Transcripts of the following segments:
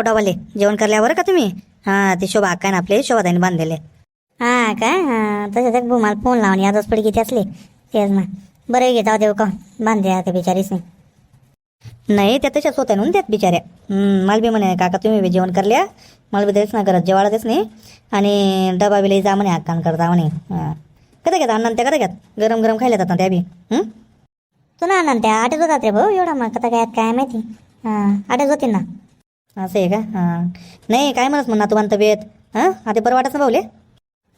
लाव डबाले जेवण करल्यावर का तुम्ही? हां ते शोभा काय ना आपले शोभाताईने बांधलेले. हा काय हा तसं तर मला फोन लावून यादच पडी किती असले तेच ना बरं घे जाऊ देऊ का. बांधे त्या बिचारीस नाही त्या तशाच होत्या ना त्यात बिचाऱ्या. हं, मला बी म्हणे काका तुम्ही बी जेवण करल्या मला बी तेच ना करत जेवायला तेच नाही. आणि डबा बी लई जा म्हणे हातकान करता म्हणे. हां. कधी घेतात अण्णा त्या कधी घेत? गरम गरम खायला जातात ना त्या बी. हं? तू ना ना त्या आठच होतात रे भाऊ एवढा मग. कथा काय काय माहिती? हां आठच होतील ना. असं आहे का? हां. नाही काय म्हणत म्हणा तुम्हाला तब्येत हां? आता बरं वाटत ना भाऊले?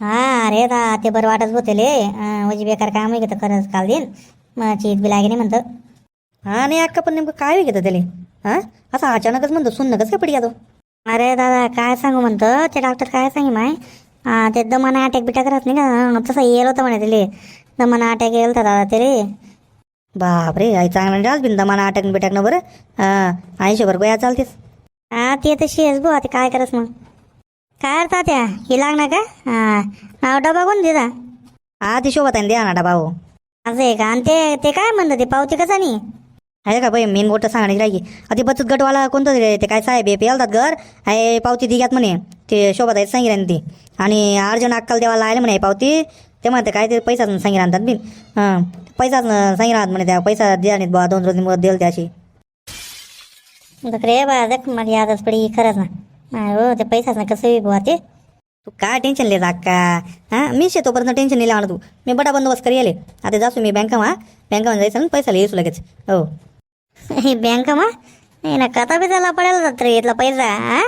हा अरे दा ते बरं वाटत होते ले. म्हणजे बेकार काम आहे तर खरंच काल दिन मग चीज बी लागे नाही म्हणतं. हां नाही अक्का पण नेमकं काय घेतं त्याले? हां? असं अचानकच म्हणतो सुन्न कसं पडी तो अरे दादा काय सांगू म्हणतं? ते डॉक्टर काय सांगे माय? ते दमाना अटॅक बिटॅक राहत नाही का? तसं येल होतं म्हणे त्याले. दमाना अटॅक येल होता दादा ते बापरे आई चांगला डास बिंदा दमाना अटॅक बिटक ना बरं. हां ऐंशी बरं गोया चालतेस. हा ते तशी आहेस बुवा ते काय करस मग? काय अर्थ त्या? ही लागणार का? हा नाव डबा कोण दिला? हा ती शोभत आहे द्या ना डबा हो. असं आहे का? आणि ते ते काय म्हणतं ते पावती कसा नाही आहे का बाई मेन गोष्ट सांगण्याची राहिली आता बचत गटवाला कोणतं रे ते? काय साहेब हे पेलतात घर? आहे पावती दी घ्यात म्हणे. ते शोभत आहेत सांगितलं ती. आणि अर्जन अक्कल देवाला आले म्हणे पावती. ते म्हणते काय ते पैसाच सांगितलं आणतात बिन. हां पैसाच सांगितलं म्हणे त्या पैसा द्या नाही बा दोन रोज देईल त्याशी रे बा देख मला यादच पडी खरंच ना। हो ते पैसाच ना कसं बुवा ते तू काय टेन्शन ले का हां मी तोपर्यंत टेन्शन नाही लावणार तू। मी बडा बंदोबस्त करी आले आता जासू मी बँकामा बँकामध्ये जायचं आणि पैसा येऊ लगेच। हो. ही बँक मा? नाही ना कथा बी त्याला पडेल जात रे इथला पैसा हा?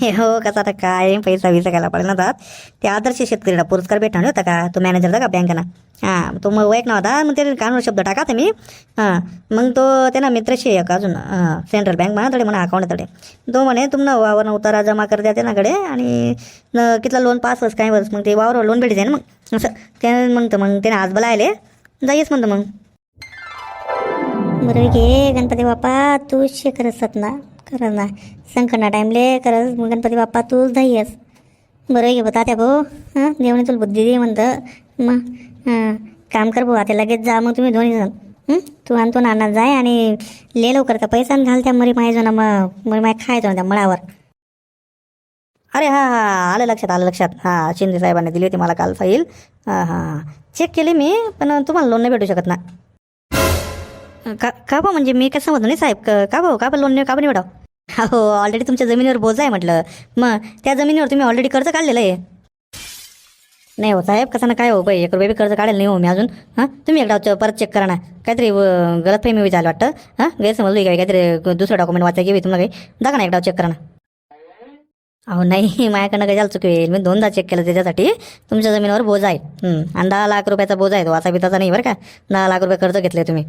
हे हो कसा आता काय? पैसा विसा घ्यायला पडेल ना त्यात ते आदर्श शेतकरीला पुरस्कार भेटणार होता का? तो मॅनेजर होता का बँकेना हां तो मग वैक नव्हता मग ते कानून शब्द टाका तुम्ही हां मग तो त्यांना मित्रशी एक अजून? सेंट्रल बँक म्हणा तडे म्हणा अकाउंट तडे. तो म्हणे तुमनं वावर उतारा जमा कर द्या त्यानाकडे आणि न कितला लोन पास वर्ष काय वर्ष मग ते वावर लोन भेटी ना मग. असं. त्याने म्हणतं मग त्याने आज बोलायले. जाईस म्हणतं मग. बरं घे गणपती बाप्पा. तू शे करत ना खरं ना. संकटा टाईमले खरंच गणपती बाप्पा तूच धाईयस बरं घे बता त्या भाऊ? हां? देवणी तुला बुद्धी दे म्हणतं. मग हां. काम कर भाऊ आता लगेच जा मग तुम्ही दोन्ही जण. तू आणि तो नाना जाय आणि ले लवकर का पैसा घाल त्या मरी मायजो ना मग मरी माय खायचो ना त्या मळावर. अरे हां हां आलं लक्षात आलं लक्षात. हां शिंदे साहेबांनी दिली होती मला काल फाईल. हां हां चेक केली मी पण तुम्हाला लोन नाही भेटू शकत ना. का का भाऊ म्हणजे मी काय समजलं नाही साहेब. का भाऊ का बा लोन नाही का पण नाही भेटाव? हो ऑलरेडी तुमच्या जमिनीवर बोजा आहे म्हटलं. मग त्या जमिनीवर तुम्ही ऑलरेडी कर्ज काढलेलं आहे. नाही हो साहेब कसं ना काय हो बाई? एक रुपये बी कर्ज काढेल नाही हो मी अजून. हां? तुम्ही एकदा च- परत चेक करा ना. काहीतरी गलत फहिमी झालं वाटतं. हां? गैरसमजलो काय? काहीतरी दुसरं डॉक्युमेंट वाचा घेऊ तुम्हाला काही. दाखवा ना एकदा चेक करा ना. अहो नाही माझ्याकडनं काही झालं चुकी होईल. मी दोनदा चेक केलं त्याच्यासाठी. तुमच्या जमिनीवर बोजा आहे. आणि दहा लाख रुपयाचा बोजा आहे तो. वाचा बिताचा नाही बरं का. दहा लाख रुपये कर्ज घेतले तुम्ही.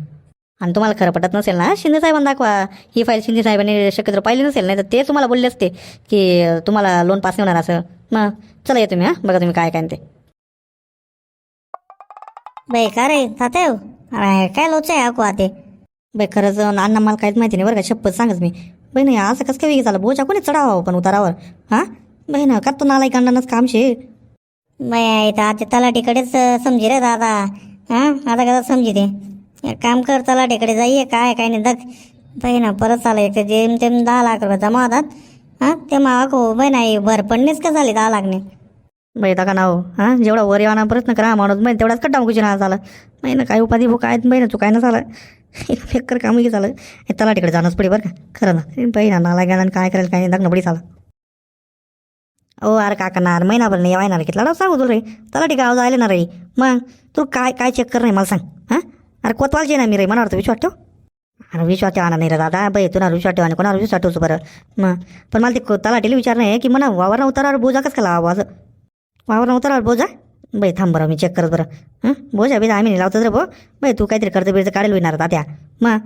आणि तुम्हाला खरं पटत नसेल ना शिंदे साहेबांना दाखवा. ही फाईल शिंदे साहेबांनी शक्यतो पाहिली नसेल नाही तर ते तुम्हाला बोलले असते की तुम्हाला लोन पास नाही होणार असं. मग चला या तुम्ही हां. बघा तुम्ही काय काय ते. बाई का रे? तात्याव अरे काय लोच आहे अको आते. बाई खरंच अण्णा मला काहीच माहिती नाही बरं का शपथ सांगच मी. बाई नाही असं कसं वेगळी झालं? बोजा कोणी चढावा पण उतारावर? हां? बाई ना का तो नालाय कांडानच काम शे बाई आता तलाठीकडेच समजी रे दादा. हां? आता कसं समजी ते एक काम कर तलाठीकडे जाईये काय काय नाही दग बाई ना परत चालय एक जेम तेम दहा लाख रुपये जमा होतात हां ते माग हो बाई नाही भरपणणीच का झाली दहा लाखने? बाई का हो हां जेवढा वर येवाना प्रयत्न करा माणूस बाई तेवढाच कट्टा मुकुची ना झाला? बाई ना काय उपाधी भूक काय बाई ना तू काय ना झालं? एक फेकर काम की झालं. हे तिकडे जाणंच पडे बरं का खरं ना. बाई ना नाला गेला काय करायला काय नाही दाखणं पडी झालं. ओ अरे का करणार महिनाभर नाही येणार घेतला ना सांगू तुला रे. तलाठी आवाज आले ना रे. मग तू काय काय चेक कर नाही मला सांग हां? अरे कोतवालची ना मी रे मनावर तर विश्वास ठेव. अरे विश्वास ठेवा नाही रे दादा बाई तुला विश्वास ठेवा आणि कोणावर विश्वास ठेवतो बरं. मग पण मला ते तलाटीला विचार नाही की म्हणा वावरनं उतारावर बोजा कसं का लावा असं? वावरनं उतारावर बोजा? बाई थांब बरं मी चेक करत बरं. हं? बोजा बी आम्ही नाही लावतो रे भो बाई तू काहीतरी कर्ज बिर्ज काढेल होणार तात्या. मग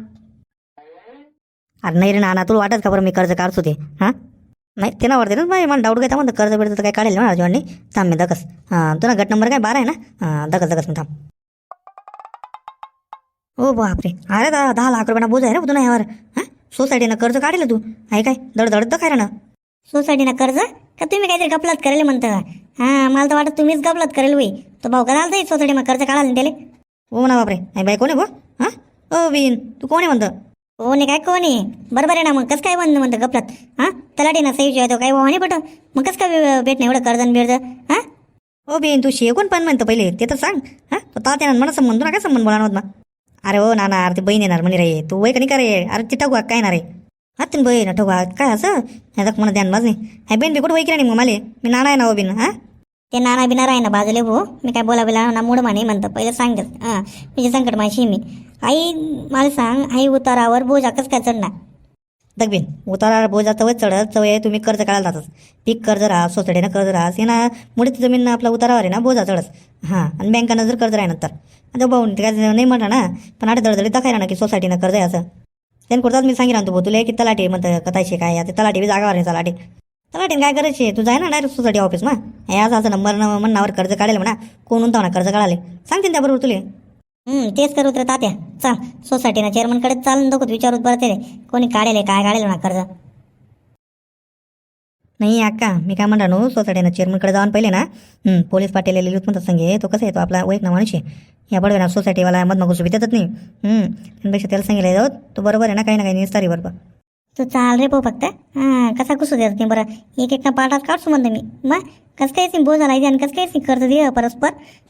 अरे नाही रे नाना तुला वाटत का बरं मी कर्ज काढतो ते? हां? नाही ते ना वाटते ना बाई मला डाऊट घेता म्हणतो कर्ज बिर्ज तर काय काढेल ना अजून थांब मी दकस हां तुला गट नंबर काय? बारा आहे ना? हां दकस दकस मी थांब. ओ बापरे. अरे दा दहा लाख रुपयाना बोज आहे रे तुला यावर? हां? सोसायटीनं कर्ज काढलं तू. आहे काय? दडदडत तर काय ना. सोसायटीनं कर्ज? का तुम्ही काहीतरी गपलात करेल म्हणता. हां मला तर वाटत तुम्हीच गपलात करेल होई तो भाऊ कराल तर मग कर्ज काढाल ना त्याले? हो ना बापरे. नाही बाई कोण आहे हां? ओ बीन तू कोण आहे म्हणतं? नाही काय कोणी बरोबर आहे ना मग कसं काय म्हणणं म्हणतं गपलात हां? तलाटी ना सही आहे तो भाऊ नाही पट मग कसं काय भेट नाही एवढं कर्जन बिर्ज हां? ओ बेन तू शेकून पण म्हणतो पहिले. ते तर सांग. हा? तो तात्यानं म्हणा संबंध ना काय संबंध बोला ना? अरे हो नाना अरे ते बहीण येणार म्हणे रे. तू वय का नाही का रे? अरे ती टगवा काय ना रे हा तुम्ही बहीण टगवा काय असं? ह्याचा मला ध्यान बाज नाही हा बेन बी कुठं वय केला नाही मग मला? मी नाना आहे ना हो बिन हा? ते नाना बिना आहे ना बाजूले हो मी काय बोला बिला ना मूड माने म्हणतं. पहिलं सांगत हां. म्हणजे संकट माझी मी. आई मला सांग आई उतारावर बोजा कसं काय चढणार? दगबीन उतारा बोजा चवय चढत चवय तुम्ही कर्ज काढायला जातच. पीक कर्ज राहा सोसायटीनं कर्ज राहास हे ना मुळीच जमीन आपला उतारावर आहे ना बोजा चढस हां आणि बँकानं जर कर्ज राहिलं तर. आता भाऊ काय नाही म्हणा ना पण आठ दळदळी दाखायला ना की सोसायटीनं कर्ज आहे असं. त्यानं कुठताच मी सांगितलं तू भाऊ तुला की तलाठी म्हणतं कथायची काय आता तलाठी बी जागावर नाही तलाठी. तलाठीने काय करायचे तू जाय ना डायरेक्ट सोसायटी ऑफिस मग हे असं असं नंबर म्हणण्यावर कर्ज काढेल म्हणा कोण म्हणता म्हणा कर्ज काढाले सांगते त्याबरोबर तुले. तेच करू तर तात्या. चाल सोसायटीना चेअरमनकडे चालून दाखवत विचारूत बरं ते. कोणी काढेल काय काढेल ना कर्ज नाही अक्का मी काय म्हणणार नो सोसायटीनं चेअरमनकडे जाऊन पहिले ना. पोलीस पाटील लिहित म्हणतात संगे तो कसं आहे तो आपला वैक ना माणूस आहे. या बडवे ना सोसायटीवाला मधनं घुसू देतात नाही. त्यापेक्षा त्याला सांगितलं जाऊ तो बरोबर आहे ना काही ना काही निस्तारी बरोबर. तू चाल रे भाऊ फक्त. हां कसा घुसू देत नाही बरं. एक एक पाठात काढतो म्हणतो मी. मग कसं बोझा लायचे आणि कसं काय सी कर्ज दे परस्पर?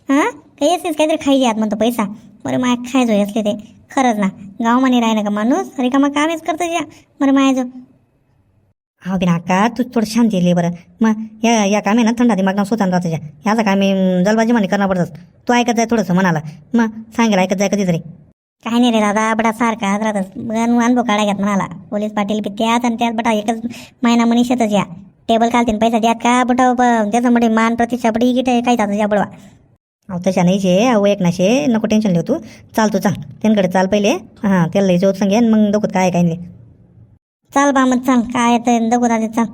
हां? काही असेल काहीतरी खायची आत म्हणतो पैसा. बरं माय खायचो असले ते. खरंच ना गावमानी राहिलं का माणूस? अरे का मग कामेच करतो या बरं मायाजो. हा बिना का तू थोडं शांती लिहि बरं. मग या या कामे ना थंडा दिमाग ना स्वतः राहतं ज्या. याचा कामे जलबाजी म्हणे करणं पडतात. तू ऐकत जाय थोडंसं म्हणाला मग सांगेल ऐकत जाय कधीतरी. काही नाही रे दादा बडा सारखा राहतच गण अनुभव काढा घ्यात म्हणाला पोलीस पाटील बी त्यात आणि त्यात बटा एकच महिना मनीषातच या. टेबल खालतीन पैसा द्यात का? बटा त्याचं म्हणजे मान प्रतिष्ठा बडी गिट काही जातं या बडवा. अहो तशा नाही शे अहो एक ना शे नको टेन्शन लिहू तू. चाल तू चाल. त्यांकडे चाल पहिले. हां त्याला लई जोत सांगेन मग डोकत काय काय नाही. चाल बा मग चाल. काय तर दाखवत आले चाल.